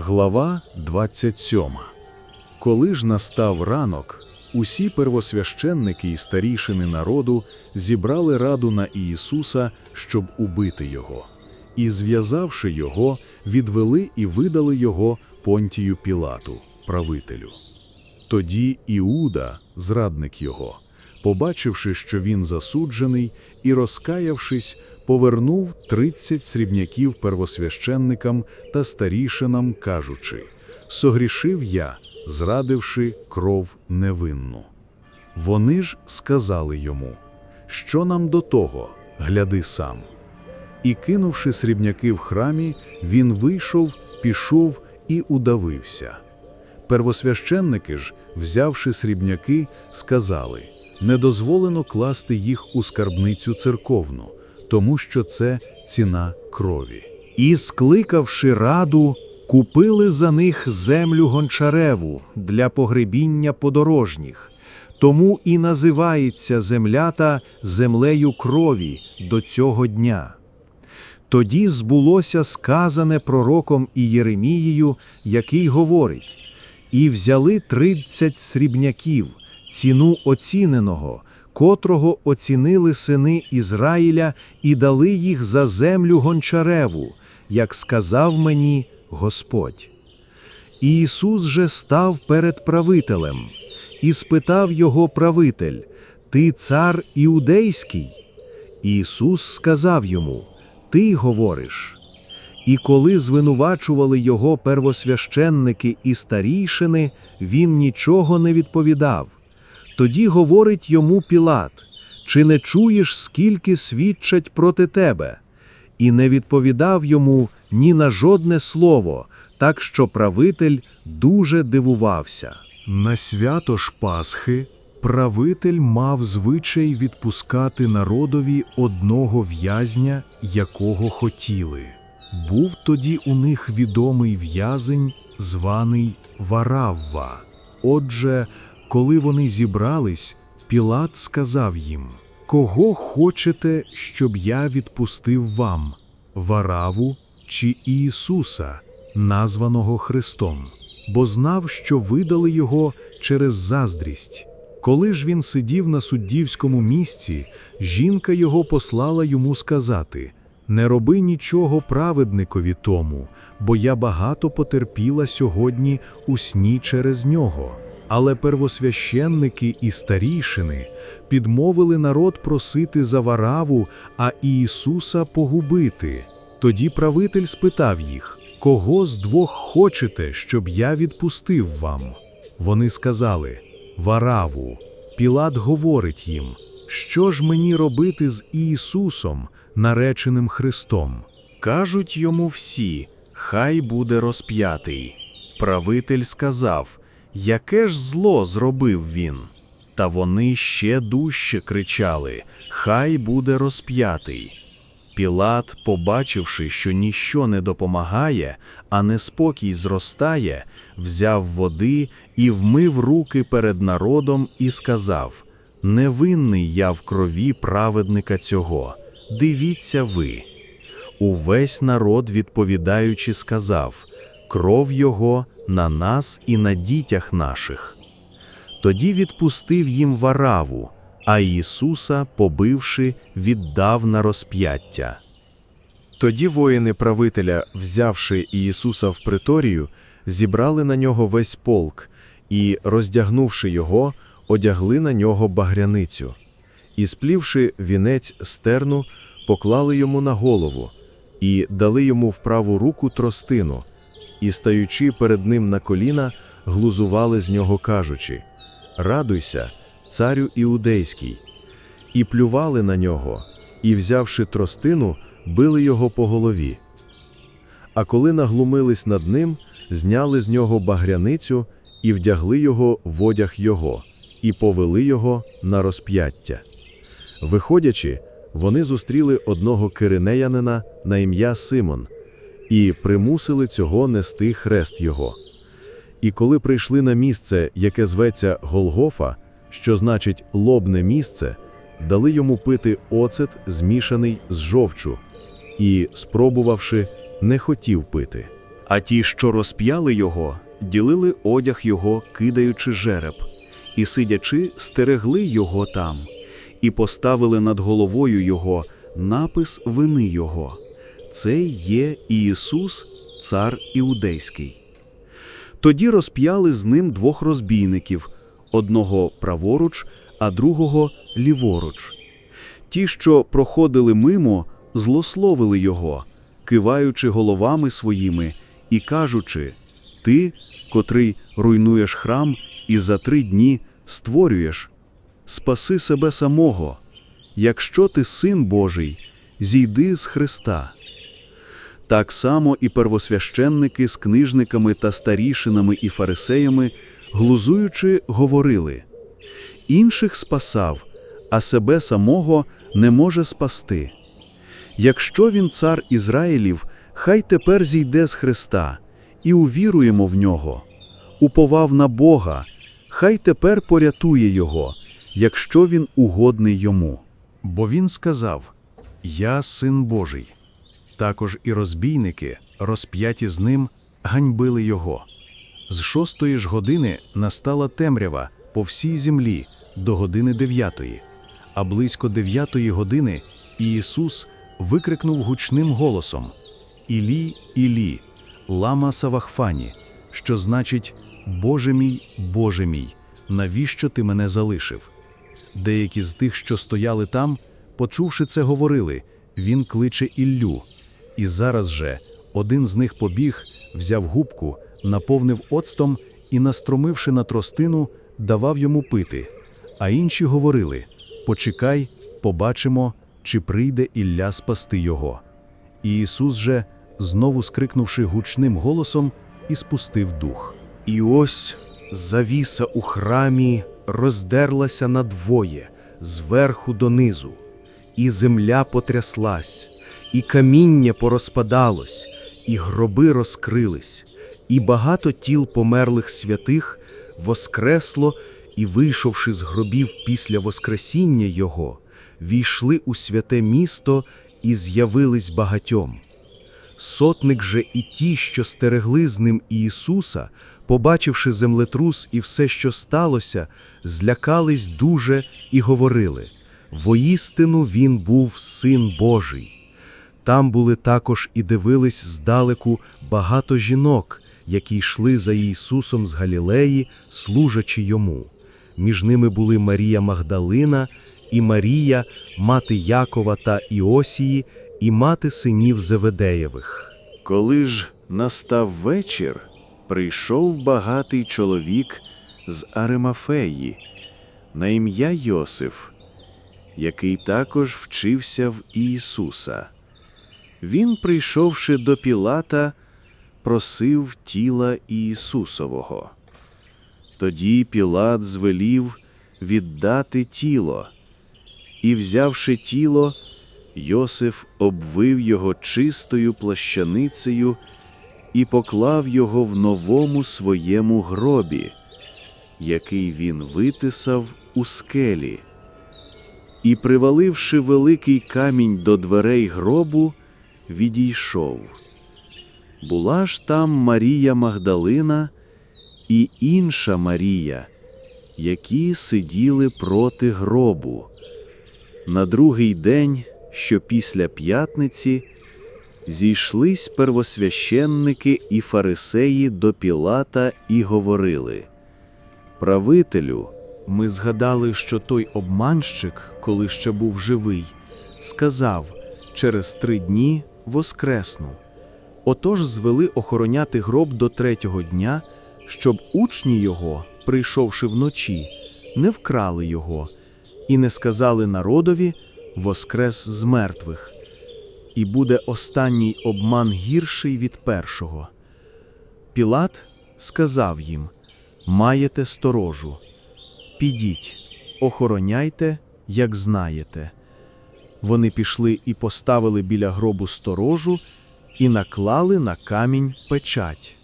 Глава 27 Коли ж настав ранок, усі первосвященники і старішини народу зібрали раду на Ісуса, щоб убити його. І, зв'язавши його, відвели і видали його Понтію Пілату, правителю. Тоді Іуда, зрадник його, побачивши, що він засуджений, і розкаявшись, повернув тридцять срібняків первосвященникам та старішинам, кажучи: Согрішив я, зрадивши кров невинну. Вони ж сказали йому: Що нам до того, гляди сам. І, кинувши срібняки в храмі, він вийшов, пішов і удавився. Первосвященники ж, взявши срібняки, сказали: не дозволено класти їх у скарбницю церковну, тому що це ціна крові. І, скликавши раду, купили за них землю гончареву для погребіння подорожніх. Тому і називається земля та землею крові до цього дня. Тоді збулося сказане пророком і Єремією, який говорить: І взяли тридцять срібняків, ціну оціненого, котрого оцінили сини Ізраїля, і дали їх за землю гончареву, як сказав мені Господь. І Ісус же став перед правителем, і спитав його правитель: Ти цар іудейський? Ісус сказав йому: Ти говориш. І коли звинувачували його первосвященники і старійшини, він нічого не відповідав. Тоді говорить йому Пілат: Чи не чуєш, скільки свідчать проти тебе? І не відповідав йому ні на жодне слово, так що правитель дуже дивувався. На свято ж Пасхи правитель мав звичай відпускати народові одного в'язня, якого хотіли. Був тоді у них відомий в'язень, званий Варавва. Отже, коли вони зібрались, Пілат сказав їм: Кого хочете, щоб я відпустив вам, Вараву чи Ісуса, названого Христом? Бо знав, що видали його через заздрість. Коли ж він сидів на суддівському місці, жінка його послала йому сказати: Не роби нічого праведникові тому, бо я багато потерпіла сьогодні у сні через нього. Але первосвященники і старішини підмовили народ просити за вараву, а Ісуса погубити. Тоді правитель спитав їх: Кого з двох хочете, щоб я відпустив вам? Вони сказали: Вараву. Пілат говорить їм: Що ж мені робити з Ісусом, нареченим Христом? Кажуть йому всі, хай буде розп'ятий. Правитель сказав, яке ж зло зробив він? Та вони ще дужче кричали: Хай буде розп'ятий. Пілат, побачивши, що ніщо не допомагає, а неспокій зростає, взяв води і вмив руки перед народом і сказав: Невинний я в крові праведника цього, дивіться ви. Увесь народ, відповідаючи, сказав: Кров його на нас і на дітях наших. Тоді відпустив їм вараву, а Ісуса, побивши, віддав на розп'яття. Тоді воїни правителя, взявши Ісуса в приторію, зібрали на нього весь полк і, роздягнувши його, одягли на нього багряницю. І, сплівши вінець стерну, поклали йому на голову і дали йому в праву руку тростину, і, стаючи перед ним на коліна, глузували з нього, кажучи: Радуйся, царю іудейський, і плювали на нього, і, взявши тростину, били його по голові. А коли наглумились над ним, зняли з нього багряницю і вдягли його в одяг його, і повели його на розп'яття. Виходячи, вони зустріли одного киринеянина на ім'я Симон і примусили цього нести хрест його. І коли прийшли на місце, яке зветься Голгофа, що значить лобне місце, дали йому пити оцет, змішаний з жовчу, і, спробувавши, не хотів пити. А ті, що розп'яли його, ділили одяг його, кидаючи жереб, і сидячи, стерегли його там, і поставили над головою його напис вини його. Цей є Ісус, цар іудейський. Тоді розп'яли з ним двох розбійників, одного праворуч, а другого ліворуч. Ті, що проходили мимо, злословили його, киваючи головами своїми і кажучи: Ти, котрий руйнуєш храм і за три дні створюєш, спаси себе самого. Якщо ти син Божий, зійди з Христа. Так само і первосвященники з книжниками та старішинами і фарисеями, глузуючи, говорили: інших спасав, а себе самого не може спасти. Якщо він цар Ізраїлів, хай тепер зійде з Христа, і увіруємо в нього. Уповав на Бога, хай тепер порятує його, якщо він угодний йому. Бо він сказав: Я син Божий. Також і розбійники, розп'яті з ним, ганьбили його. З шостої ж години настала темрява по всій землі до години дев'ятої, а близько дев'ятої години Ісус викрикнув гучним голосом: Ілі, Ілі, лама Савахфані, що значить Боже мій, Боже мій, навіщо ти мене залишив? Деякі з тих, що стояли там, почувши це, говорили: Він кличе Іллю. І зараз же один з них побіг, взяв губку, наповнив оцтом і, настромивши на тростину, давав йому пити. А інші говорили: Почекай, побачимо, чи прийде Ілля спасти його. І Ісус же, знову скрикнувши гучним голосом, і спустив дух. І ось завіса у храмі роздерлася надвоє, зверху донизу, і земля потряслась, і каміння порозпадалось, і гроби розкрились, і багато тіл померлих святих воскресло і, вийшовши з гробів після Воскресіння Його, війшли у святе місто і з'явились багатьом. Сотник же і ті, що стерегли з ним Ісуса, побачивши землетрус і все, що сталося, злякались дуже і говорили: воістину він був син Божий. Там були також і дивились здалеку багато жінок, які йшли за Ісусом з Галілеї, служачи йому. Між ними були Марія Магдалина і Марія, мати Якова та Іосії, і мати синів Зеведеєвих. Коли ж настав вечір, прийшов багатий чоловік з Аримафеї на ім'я Йосиф, який також вчився в Ісуса. Він, прийшовши до Пілата, просив тіла Ісусового. Тоді Пілат звелів віддати тіло, і, взявши тіло, Йосиф обвив його чистою плащаницею і поклав його в новому своєму гробі, який він витисав у скелі. І, приваливши великий камінь до дверей гробу, відійшов. Була ж там Марія Магдалина і інша Марія, які сиділи проти гробу. На другий день, що після п'ятниці, зійшлись первосвященники і фарисеї до Пілата і говорили: Правителю, Ми згадали, що той обманщик, коли ще був живий, сказав через три дні воскресну. Отож звели охороняти гроб до третього дня, щоб учні його, прийшовши вночі, не вкрали його і не сказали народові воскрес з мертвих. І буде останній обман гірший від першого. Пілат сказав їм: Маєте сторожу. Підіть, охороняйте, як знаєте. Вони пішли і поставили біля гробу сторожу і наклали на камінь печать.